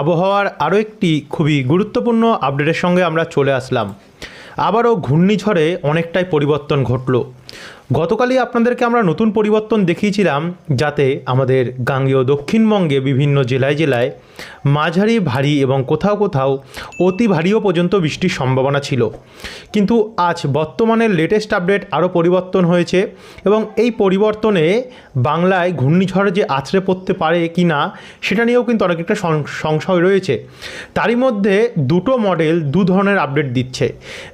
আবহাওয়ার আরও একটি খুবই গুরুত্বপূর্ণ আপডেটের সঙ্গে আমরা চলে আসলাম। আবারও ঘূর্ণিঝড়ে অনেকটাই পরিবর্তন ঘটল। গতকালই আপনাদেরকে আমরা নতুন পরিবর্তন দেখিয়েছিলাম যাতে আমাদের গাঙ্গেয় দক্ষিণবঙ্গে বিভিন্ন জেলায় জেলায় মাঝারি, ভারী এবং কোথাও কোথাও অতি ভারীও পর্যন্ত বৃষ্টির সম্ভাবনা ছিল। কিন্তু আজ বর্তমানের লেটেস্ট আপডেট আরও পরিবর্তন হয়েছে এবং এই পরিবর্তনে বাংলায় ঘূর্ণিঝড় যে আছড়ে পড়তে পারে কি না, সেটা নিয়েও কিন্তু অনেক একটা সংশয় রয়েছে। তারই মধ্যে দুটো মডেল দু ধরনের আপডেট দিচ্ছে।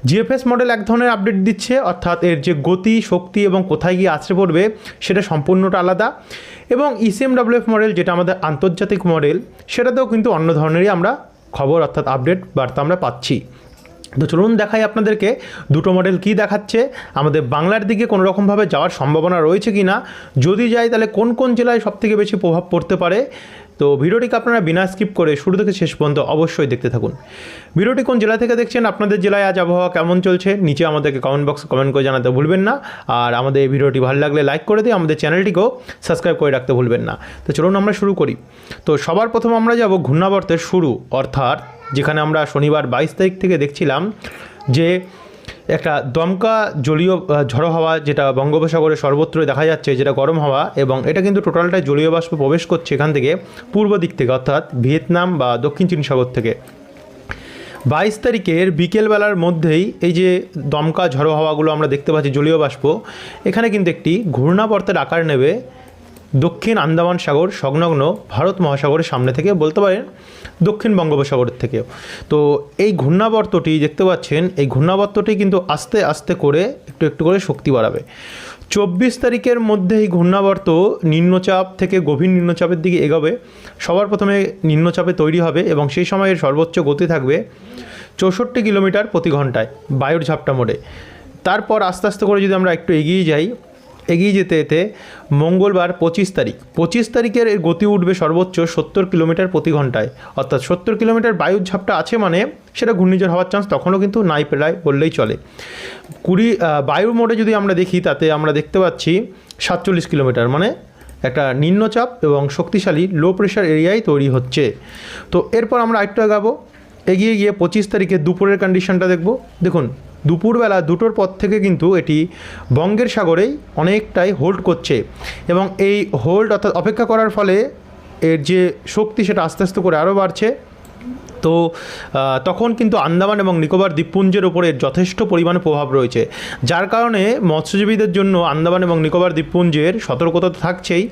জিএফএস মডেল এক ধরনের আপডেট দিচ্ছে, অর্থাৎ এর যে গতি, শক্তি এবং কোথায় গিয়ে আছড়ে পড়বে সেটা সম্পূর্ণটা আলাদা। এবং E ইসিএমডাব্লিউএফ মডেল যেটা আমাদের আন্তর্জাতিক মডেল সেটাতেও কিন্তু অন্য ধরনেরই আমরা খবর অর্থাৎ আপডেট বার্তা আমরা পাচ্ছি। তো চলুন দেখাই আপনাদেরকে দুটো মডেল কি দেখাচ্ছে। আমাদের বাংলার দিকে কোনো রকমভাবে যাওয়ার সম্ভাবনা রয়েছে কি না যদি যাই তাহলে কোন কোন জেলায় সবথেকে বেশি প্রভাব পড়তে পারে? তো ভিডিওটিকে আপনারা বিনা স্কিপ করে শুরু থেকে শেষ পর্যন্ত অবশ্যই দেখতে থাকুন। ভিডিওটি কোন জেলা থেকে দেখছেন, আপনাদের জেলায় আজ আবহাওয়া কেমন চলছে, নিচে আমাদেরকে কমেন্ট বক্সে কমেন্ট করে জানাতে ভুলবেন না। আর আমাদের এই ভিডিওটি ভালো লাগলে লাইক করে দিয়ে আমাদের চ্যানেলটিকেও সাবস্ক্রাইব করে রাখতে ভুলবেন না। তো চলুন আমরা শুরু করি। তো সবার প্রথম আমরা যাব ঘূর্ণাবর্তের শুরু, অর্থাৎ যেখানে আমরা শনিবার বাইশ তারিখ থেকে দেখছিলাম যে একটা দমকা জলীয় ঝড়ো হাওয়া যেটা বঙ্গোপসাগরে সর্বত্রই দেখা যাচ্ছে, যেটা গরম হাওয়া এবং এটা কিন্তু টোটালটাই জলীয় বাষ্প প্রবেশ করছে এখান থেকে পূর্ব দিক থেকে, অর্থাৎ ভিয়েতনাম বা দক্ষিণ চীন সাগর থেকে। বাইশ তারিখের বিকেলবেলার মধ্যেই এই যে দমকা ঝড়ো হাওয়াগুলো আমরা দেখতে পাচ্ছি, জলীয় বাষ্প, এখানে কিন্তু একটি ঘূর্ণাবর্তের আকার নেবে দক্ষিণ আন্দামান সাগর সংলগ্ন ভারত মহাসাগরের সামনে থেকে বলতে পারেন দক্ষিণ বঙ্গোপসাগরের থেকেও। তো এই ঘূর্ণাবর্তটি দেখতে পাচ্ছেন, এই ঘূর্ণাবর্তটি কিন্তু আস্তে আস্তে করে একটু একটু করে শক্তি বাড়াবে। চব্বিশ তারিখের মধ্যে এই ঘূর্ণাবর্ত নিম্নচাপ থেকে গভীর নিম্নচাপের দিকে এগোবে। সবার প্রথমে নিম্নচাপে তৈরি হবে এবং সেই সময় এর সর্বোচ্চ গতি থাকবে চৌষট্টি কিলোমিটার প্রতি ঘন্টায় বায়ুর ঝাপটা মোড়ে। তারপর আস্তে আস্তে করে যদি আমরা একটু এগিয়ে যাই এগিয়ে যেতে যেতে মঙ্গলবার পঁচিশ তারিখ। পঁচিশ তারিখের এর গতি উঠবে সর্বোচ্চ সত্তর কিলোমিটার প্রতি ঘন্টায় অর্থাৎ সত্তর কিলোমিটার বায়ুর ঝাপটা আছে মানে সেটা ঘূর্ণিঝড় হওয়ার চান্স তখনও কিন্তু নাই প্রায় বললেই চলে। কুড়ি বায়ুর মোডে যদি আমরা দেখি, তাতে আমরা দেখতে পাচ্ছি সাতচল্লিশ কিলোমিটার মানে একটা নিম্নচাপ এবং শক্তিশালী লো প্রেশার এরিয়ায় তৈরি হচ্ছে। তো এরপর আমরা আরেকটু আগাবো। এগিয়ে গিয়ে পঁচিশ তারিখে দুপুরের কন্ডিশনটা দেখব। দেখুন দুপুরবেলা দুটোর পর থেকে কিন্তু এটি বঙ্গের সাগরেই অনেকটাই হোল্ড করছে এবং এই হোল্ড অর্থাৎ অপেক্ষা করার ফলে এর যে শক্তি সেটা আস্তে আস্তে করে আরও বাড়ছে। তো তখন কিন্তু আন্দামান এবং নিকোবর দ্বীপপুঞ্জের উপরে যথেষ্ট পরিমাণে প্রভাব রয়েছে, যার কারণে মৎস্যজীবীদের জন্য আন্দামান এবং নিকোবর দ্বীপপুঞ্জের সতর্কতা তো থাকছেই।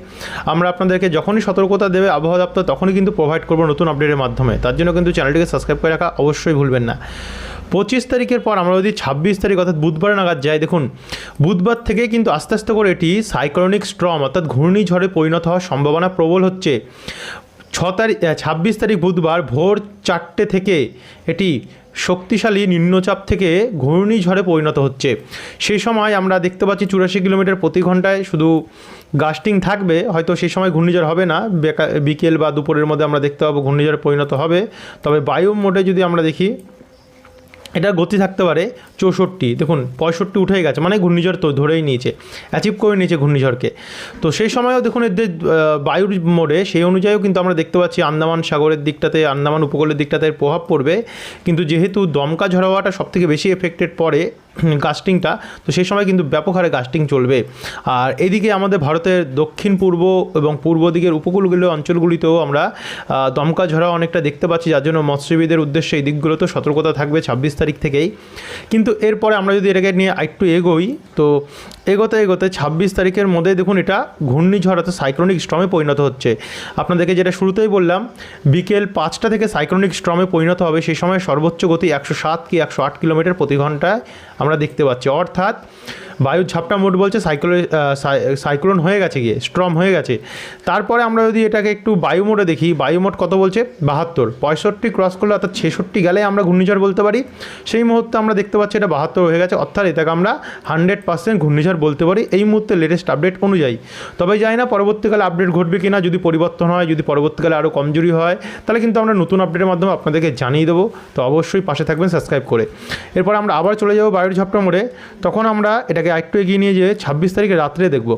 আমরা আপনাদেরকে যখনই সতর্কতা দেবে আবহাওয়া দপ্তর, তখনই কিন্তু প্রোভাইড করব নতুন আপডেটের মাধ্যমে। তার জন্য কিন্তু চ্যানেলটিকে সাবস্ক্রাইব করে রাখা অবশ্যই ভুলবেন না। পঁচিশ তারিখের পর আমরা যদি ছাব্বিশ তারিখ অর্থাৎ বুধবার নাগাদ যাই, দেখুন, বুধবার থেকে কিন্তু আস্তে আস্তে করে এটি সাইক্লোনিক স্ট্রম অর্থাৎ ঘূর্ণিঝড়ে পরিণত হওয়ার সম্ভাবনা প্রবল হচ্ছে। ছ তারিখ ছাব্বিশ তারিখ বুধবার ভোর চারটে থেকে এটি শক্তিশালী নিম্নচাপ থেকে ঘূর্ণিঝড়ে পরিণত হচ্ছে। সেই সময় আমরা দেখতে পাচ্ছি চুরাশি কিলোমিটার প্রতি ঘন্টায় শুধু গাস্টিং থাকবে, হয়তো সেই সময় ঘূর্ণিঝড় হবে না। বেকা- বিকেল বা দুপুরের মধ্যে আমরা দেখতে পাবো ঘূর্ণিঝড়ে পরিণত হবে। তবে বায়ু মোডে যদি আমরা দেখি এটা গতি থাকতে পারে চৌষট্টি। দেখুন, পঁয়ষট্টি উঠে গেছে মানে ঘূর্ণিঝড় তো ধরেই নিয়েছে অ্যাচিভ করে নিয়েছে ঘূর্ণিঝড়কে। তো সেই সময়ও দেখুন, এদের বায়ুর মোড়ে সেই অনুযায়ীও কিন্তু আমরা দেখতে পাচ্ছি আন্দামান সাগরের দিকটাতে, আন্দামান উপকূলের দিকটাতে প্রভাব পড়বে। কিন্তু যেহেতু দমকা ঝড় হওয়াটা সবথেকে বেশি এফেক্টেড পড়ে গাস্টিংটা তো সেই সময় কিন্তু ব্যাপক হারে গাস্টিং চলবে। আর এদিকে আমাদের ভারতের দক্ষিণ পূর্ব এবং পূর্ব দিকের উপকূলগুলো অঞ্চলগুলিতেও আমরা দমকা ঝরা অনেকটা দেখতে পাচ্ছি, যার জন্য মৎস্যজীবীদের উদ্দেশ্যে এই দিকগুলোতেও সতর্কতা থাকবে ছাব্বিশ তারিখ থেকেই। কিন্তু এরপরে আমরা যদি এটাকে নিয়ে একটু এগোই, তো এগোতে এগোতে ছাব্বিশ তারিখের মধ্যে দেখুন এটা ঘূর্ণিঝড় অর্থাৎ সাইক্লোনিক স্ট্রমে পরিণত হচ্ছে। আপনাদেরকে যেটা শুরুতেই বললাম, বিকেল পাঁচটা থেকে সাইক্লোনিক স্ট্রমে পরিণত হবে, সেই সময় সর্বোচ্চ গতি একশো সাত কি একশো আট কিলোমিটার প্রতি ঘন্টায়। আমরা দেখতে পাচ্ছি। অর্থাৎ বায়ুর ঝাপটা মোট বলছে সাইক্লো সাইক্লোন হয়ে গেছে গিয়ে স্ট্রম হয়ে গেছে। তারপরে আমরা যদি এটাকে একটু বায়ু মোডে দেখি, বায়ু মোড কত বলছে? বাহাত্তর। পঁয়ষট্টি ক্রস করলে অর্থাৎ ছেষট্টি গেলে আমরা ঘূর্ণিঝড় বলতে পারি। সেই মুহূর্তে আমরা দেখতে পাচ্ছি এটা বাহাত্তর হয়ে গেছে। অর্থাৎ এটাকে আমরা হান্ড্রেড পার্সেন্ট ঘূর্ণিঝড় বলতে পারি। এই মুহূর্তে লেটেস্ট আপডেট অনুযায়ী। তবে জানি না পরবর্তীকালে আপডেট ঘটবে কিনা, যদি পরিবর্তন হয়, যদি পরবর্তীকালে আরও কমজোরি হয়, তাহলে কিন্তু আমরা নতুন আপডেটের মাধ্যমে আপনাদেরকে জানিয়ে দেবো। তো অবশ্যই পাশে থাকবেন সাবস্ক্রাইব করে। এরপর আমরা আবার চলে যাব বায়ুর ঝাপটা মোড়ে। তখন আমরা এটাকে একটু এগিয়ে নিয়ে যেয়ে ছাব্বিশ তারিখ রাত্রে দেখব।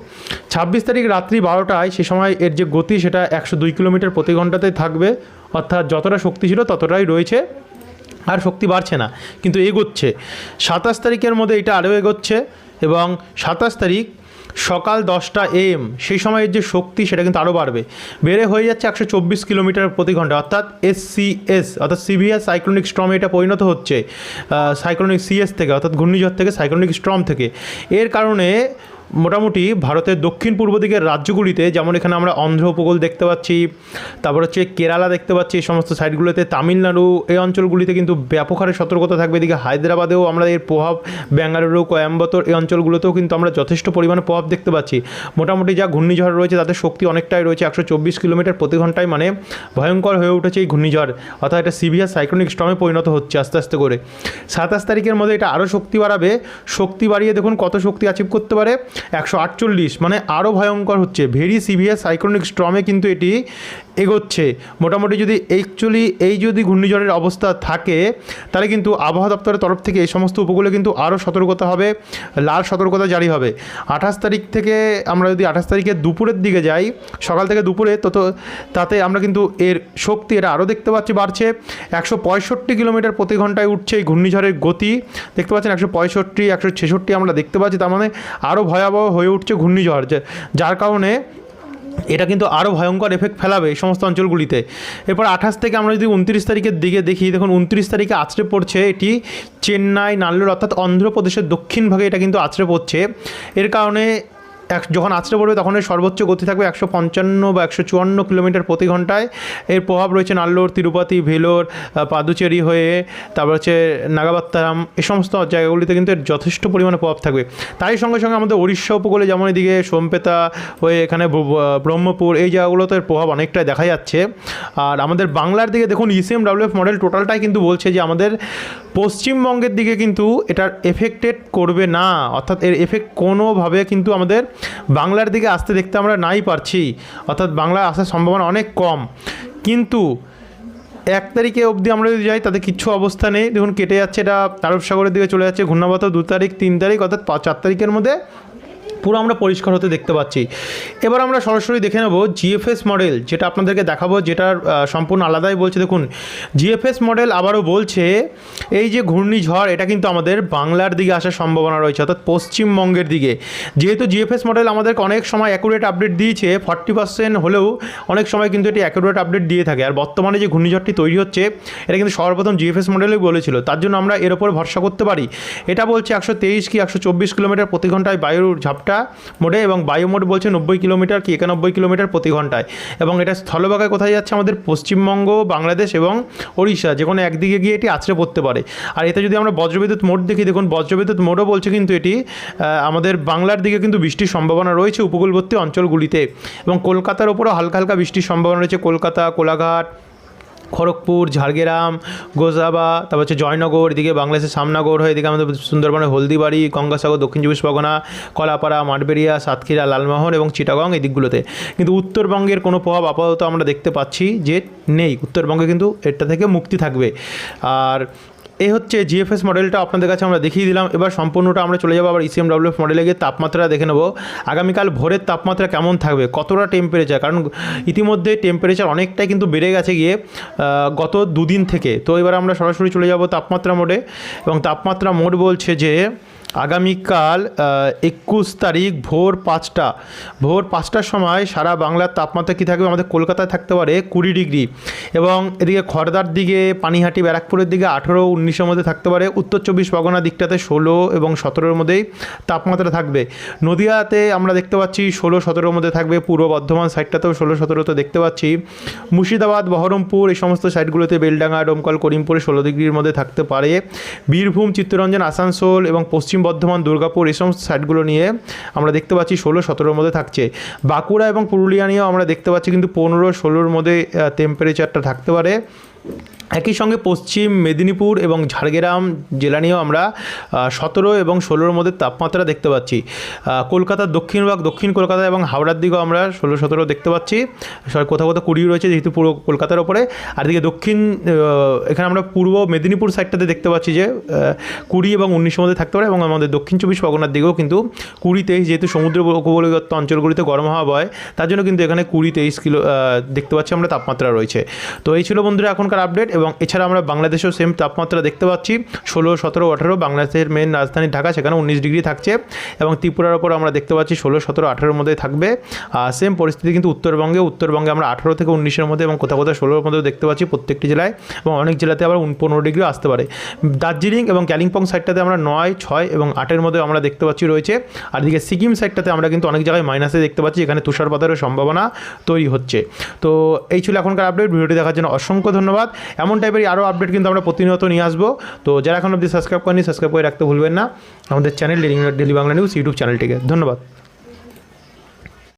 ছাব্বিশ তারিখ রাত্রি বারোটায় সে সময় এর যে গতি সেটা একশো দুই কিলোমিটার প্রতি ঘন্টাতেই থাকবে। অর্থাৎ যতটা শক্তি ছিল ততটাই রয়েছে আর শক্তি বাড়ছে না, কিন্তু এগোচ্ছে। সাতাশ তারিখের মধ্যে এটা আরও এগোচ্ছে এবং সাতাশ তারিখ সকাল দশটা এম সেই সময়ের যে শক্তি সেটা কিন্তু আরও বাড়বে। বেড়ে হয়ে যাচ্ছে একশো চব্বিশ কিলোমিটার প্রতি ঘণ্টা, অর্থাৎ এসসিএস অর্থাৎ সিভিয়ার সাইক্লোনিক স্ট্রমে এটা পরিণত হচ্ছে সাইক্লোনিক সিএস থেকে, অর্থাৎ ঘূর্ণিঝড় থেকে সাইক্লোনিক স্ট্রম থেকে। এর কারণে মোটামুটি ভারতের দক্ষিণ পূর্ব দিকের রাজ্যগুলিতে, যেমন এখানে আমরা অন্ধ্র উপকূল দেখতে পাচ্ছি, তারপর হচ্ছে কেরালা দেখতে পাচ্ছি, এই সমস্ত সাইডগুলোতে তামিলনাড়ু, এই অঞ্চলগুলিতে কিন্তু ব্যাপক হারে সতর্কতা থাকবে। এদিকে হায়দ্রাবাদেও আমরা এর প্রভাব, বেঙ্গালুরু, কোয়েম্বাটোর এই অঞ্চলগুলোতেও কিন্তু আমরা যথেষ্ট পরিমাণে প্রভাব দেখতে পাচ্ছি। মোটামুটি যা ঘূর্ণিঝড় রয়েছে তাদের শক্তি অনেকটাই রয়েছে, একশো চব্বিশ কিলোমিটার প্রতি ঘন্টায় মানে ভয়ঙ্কর হয়ে উঠেছে এই ঘূর্ণিঝড়। অর্থাৎ এটা সিভিয়ার সাইক্লোনিক স্টর্মে পরিণত হচ্ছে আস্তে আস্তে করে। সাতাশ তারিখের মধ্যে এটা আরও শক্তি বাড়াবে। শক্তি বাড়িয়ে দেখুন কত শক্তি অ্যাচিভ করতে পারে। একশো আটচল্লিশ মানে আরও ভয়ঙ্কর হচ্ছে। ভেরি সিভিয়ার সাইক্লোনিক স্ট্রমে কিন্তু এটি এগোচ্ছে। মোটামুটি যদি অ্যাকচুয়ালি এই যদি ঘূর্ণিঝড়ের অবস্থা থাকে, তাহলে কিন্তু আবহাওয়া দপ্তরের তরফ থেকে এই সমস্ত উপকূলে কিন্তু আরও সতর্কতা হবে, লাল সতর্কতা জারি হবে। আঠাশ তারিখ থেকে আমরা যদি আঠাশ তারিখে দুপুরের দিকে যাই, সকাল থেকে দুপুরে তত তাতে আমরা কিন্তু এর শক্তি এটা আরও দেখতে পাচ্ছি বাড়ছে। একশো পঁয়ষট্টি কিলোমিটার প্রতি ঘন্টায় উঠছে এই ঘূর্ণিঝড়ের গতি। দেখতে পাচ্ছেন একশো পঁয়ষট্টি, একশো ছেষট্টি আমরা দেখতে পাচ্ছি, তার মানে আরও ভয়াবহ হয়ে উঠছে ঘূর্ণিঝড় যার কারণে এটা কিন্তু আরও ভয়ঙ্কর এফেক্ট ফেলাবে এই সমস্ত অঞ্চলগুলিতে। এরপর আঠাশ থেকে আমরা যদি উনত্রিশ তারিখের দিকে দেখি, দেখুন উনত্রিশ তারিখে আছড়ে পড়ছে এটি চেন্নাই, নাল্লোর অর্থাৎ অন্ধ্রপ্রদেশের দক্ষিণ ভাগে এটা কিন্তু আছড়ে পড়ছে। এর কারণে এক যখন আছড়ে পড়বে তখন এর সর্বোচ্চ গতি থাকবে একশো পঞ্চান্ন বা একশো চুয়ান্ন কিলোমিটার প্রতি ঘন্টায়। এর প্রভাব রয়েছে নাল্লোর, তিরুপতি, ভেলোর পাদুচেরি হয়ে, তারপর হচ্ছে নাগাবাত্তারাম এ সমস্ত জায়গাগুলিতে কিন্তু এর যথেষ্ট পরিমাণে প্রভাব থাকবে। তাই সঙ্গে সঙ্গে আমাদের উড়িষ্যা উপকূলে যেমন এদিকে সোমপেতা হয়ে এখানে ব্রহ্মপুর, এই জায়গাগুলোতে এর প্রভাব অনেকটাই দেখা যাচ্ছে। আর আমাদের বাংলার দিকে দেখুন ইসিএম ডাব্লিউএফ মডেল টোটালটাই কিন্তু বলছে যে আমাদের পশ্চিমবঙ্গের দিকে কিন্তু এটার এফেক্টেড করবে না। অর্থাৎ এর এফেক্ট কোনোভাবে কিন্তু আমাদের বাংলার দিকে আসতে দেখতে আমরা নাই পারছি, অর্থাৎ বাংলায় আসার সম্ভাবনা অনেক কম। কিন্তু এক তারিখে অবধি আমরা যদি যাই তাদের কিচ্ছু অবস্থা নেই। দেখুন, কেটে যাচ্ছে এটা আরব সাগরের দিকে চলে যাচ্ছে ঘূর্ণাবত দু তারিখ, তিন তারিখ, অর্থাৎ চার তারিখের মধ্যে পুরো আমরা পরিষ্কার হতে দেখতে পাচ্ছি। এবার আমরা সরাসরি দেখে নেব জিএফএস মডেল যেটা আপনাদেরকে দেখাবো, যেটার সম্পূর্ণ আলাদাই বলছে। দেখুন জিএফএস মডেল আবারও বলছে, এই যে ঘূর্ণিঝড়, এটা কিন্তু আমাদের বাংলার দিকে আসার সম্ভাবনা রয়েছে, অর্থাৎ পশ্চিমবঙ্গের দিকে। যেহেতু জিএফএস মডেল আমাদেরকে অনেক সময় অ্যাকুরেট আপডেট দিয়েছে ফর্টি পার্সেন্ট হলেও অনেক সময় কিন্তু এটি অ্যাকুরেট আপডেট দিয়ে থাকে। আর বর্তমানে যে ঘূর্ণিঝড়টি তৈরি হচ্ছে, এটা কিন্তু সর্বপ্রথম জিএফএস মডেলে বলেছিল। তার জন্য আমরা এর ওপর ভরসা করতে পারি। এটা বলছে একশো তেইশ কি একশো চব্বিশ কিলোমিটার প্রতি ঘন্টায় বায়ুর ঝাপটা মোডে এবং বায়ু মোড বলছে নব্বই কিলোমিটার কি একানব্বই কিলোমিটার প্রতি ঘন্টায়। এবং এটা স্থলভাগায় কোথায় যাচ্ছে আমাদের পশ্চিমবঙ্গ, বাংলাদেশ এবং ওড়িশা, যে কোনো একদিকে গিয়ে এটি আছড়ে পড়তে পারে। আর এতে যদি আমরা বজ্রবিদ্যুৎ মোড দেখি, দেখুন বজ্রবিদ্যুৎ মোডও বলছে কিন্তু এটি আমাদের বাংলার দিকে কিন্তু বৃষ্টির সম্ভাবনা রয়েছে উপকূলবর্তী অঞ্চলগুলিতে। এবং কলকাতার ওপরও হালকা হালকা বৃষ্টির সম্ভাবনা রয়েছে। কলকাতা, কোলাঘাট খড়গপুর, ঝাড়গ্রাম, গোসাবা, তারপর হচ্ছে জয়নগর, এদিকে বাংলাদেশের সামনাগর হয়ে এদিকে আমাদের সুন্দরবনের হলদিবাড়ি, গঙ্গাসাগর, দক্ষিণ চব্বিশ পরগনা, কলাপাড়া, মাঠবেড়িয়া, সাতক্ষীরা, লালমোহন এবং চিটাগং এই দিকগুলোতে কিন্তু উত্তরবঙ্গের কোনো প্রভাব আপাতত আমরা দেখতে পাচ্ছি যে নেই। উত্তরবঙ্গে কিন্তু এটা থেকে মুক্তি থাকবে। আর এই হচ্ছে জিএফএস মডেলটা আপনাদের কাছে আমরা দেখিয়ে দিলাম। এবার সম্পূর্ণটা আমরা চলে যাব আবার ইসিএম ডাব্লিউএফ মডেলে গিয়ে তাপমাত্রা দেখে নেব। আগামীকাল ভোরের তাপমাত্রা কেমন থাকবে? কতটা টেম্পারেচার কারণ ইতিমধ্যে টেম্পারেচার অনেকটাই কিন্তু বেড়ে গেছে গিয়ে গত দুদিন থেকে। তো এবার আমরা সরাসরি চলে যাব তাপমাত্রা মোডে এবং তাপমাত্রা মোড বলছে যে আগামীকাল একুশ তারিখ ভোর পাঁচটা। ভোর পাঁচটার সময় সারা বাংলার তাপমাত্রা কী থাকবে? আমাদের কলকাতায় থাকতে পারে কুড়ি ডিগ্রি। এবং এদিকে খড়দার দিকে, পানিহাটি, ব্যারাকপুরের দিকে আঠেরো, উনিশের মধ্যে থাকতে পারে। উত্তর চব্বিশ পরগনা দিকটাতে ষোলো এবং সতেরোর মধ্যেই তাপমাত্রা থাকবে। নদিয়াতে আমরা দেখতে পাচ্ছি ষোলো, সতেরোর মধ্যে থাকবে। পূর্ব বর্ধমান সাইডটাতেও ষোলো, সতেরোতে দেখতে পাচ্ছি। মুর্শিদাবাদ, বহরমপুর এই সমস্ত সাইডগুলোতে বেলডাঙ্গা, ডোমকল, করিমপুরে ষোলো ডিগ্রির মধ্যে থাকতে পারে। বীরভূম, চিত্তরঞ্জন, আসানসোল এবং পশ্চিম বর্ধমান, দুর্গাপুর এই সমস্ত সাইডগুলো নিয়ে আমরা দেখতে পাচ্ছি ষোলো, সতেরোর মধ্যে থাকছে। বাঁকুড়া এবং পুরুলিয়া নিয়েও আমরা দেখতে পাচ্ছি কিন্তু পনেরো, ষোলোর মধ্যে টেম্পারেচারটা থাকতে পারে। একই সঙ্গে পশ্চিম মেদিনীপুর এবং ঝাড়গ্রাম জেলা নিয়েও আমরা সতেরো এবং ষোলোর মধ্যে তাপমাত্রা দেখতে পাচ্ছি। কলকাতার দক্ষিণ ভাগ, দক্ষিণ কলকাতা এবং হাওড়ার দিকেও আমরা ষোলো সতেরো দেখতে পাচ্ছি। কোথাও কোথাও কুড়ি রয়েছে, যেহেতু পুরো কলকাতার ওপরে। আর দিকে দক্ষিণ এখানে আমরা পূর্ব মেদিনীপুর সাইডটাতে দেখতে পাচ্ছি যে কুড়ি এবং উনিশের মধ্যে থাকতে পারে এবং আমাদের দক্ষিণ চব্বিশ পরগনার দিকেও কিন্তু কুড়ি তেইশ যেহেতু সমুদ্র উপকূলবর্তী অঞ্চলগুলিতে গরম হওয়া বয়, তার জন্য কিন্তু এখানে কুড়ি তেইশ কিলো দেখতে পাচ্ছি আমরা তাপমাত্রা রয়েছে। তো এই ছিল বন্ধুরা এখনকার আপডেট এবং এছাড়া আমরা বাংলাদেশেও সেম তাপমাত্রা দেখতে পাচ্ছি, ষোলো, সতেরো, আঠেরো, বাংলাদেশের মেন রাজধানী ঢাকা, সেখানে উনিশ ডিগ্রি থাকছে এবং ত্রিপুরার ওপর আমরা দেখতে পাচ্ছি ষোলো, সতেরো, আঠেরোর মধ্যে থাকবে। সেম পরিস্থিতি কিন্তু উত্তরবঙ্গে উত্তরবঙ্গে আমরা আঠেরো থেকে উনিশের মধ্যে এবং কোথাও কোথাও ষোলোর মধ্যেও দেখতে পাচ্ছি প্রত্যেকটি জেলায় এবং অনেক জেলাতে আবার পনেরো ডিগ্রিও আসতে পারে। দার্জিলিং এবং কালিম্পং সাইডটাতে আমরা নয়, ছয় এবং আটের মধ্যে আমরা দেখতে পাচ্ছি রয়েছে। আর দিকে সিকিম সাইডটাতে আমরা কিন্তু অনেক জায়গায় মাইনাসে দেখতে পাচ্ছি, এখানে তুষারপাতেরও সম্ভাবনা তৈরি হচ্ছে। তো এই ছিল এখনকার আপডেট ভিডিওটি দেখার জন্য অসংখ্য ধন্যবাদ। এমন টাইপের আরও আপডেট কিন্তু আমরা প্রতিনিয়ত নিয়ে আসব। তো যারা এখন অবধি সাবস্ক্রাইব করেনি সাবস্ক্রাইব করে রাখতে ভুলবেন না। আমাদের channel daily Bangla news YouTube চ্যানেলটিকে ধন্যবাদ।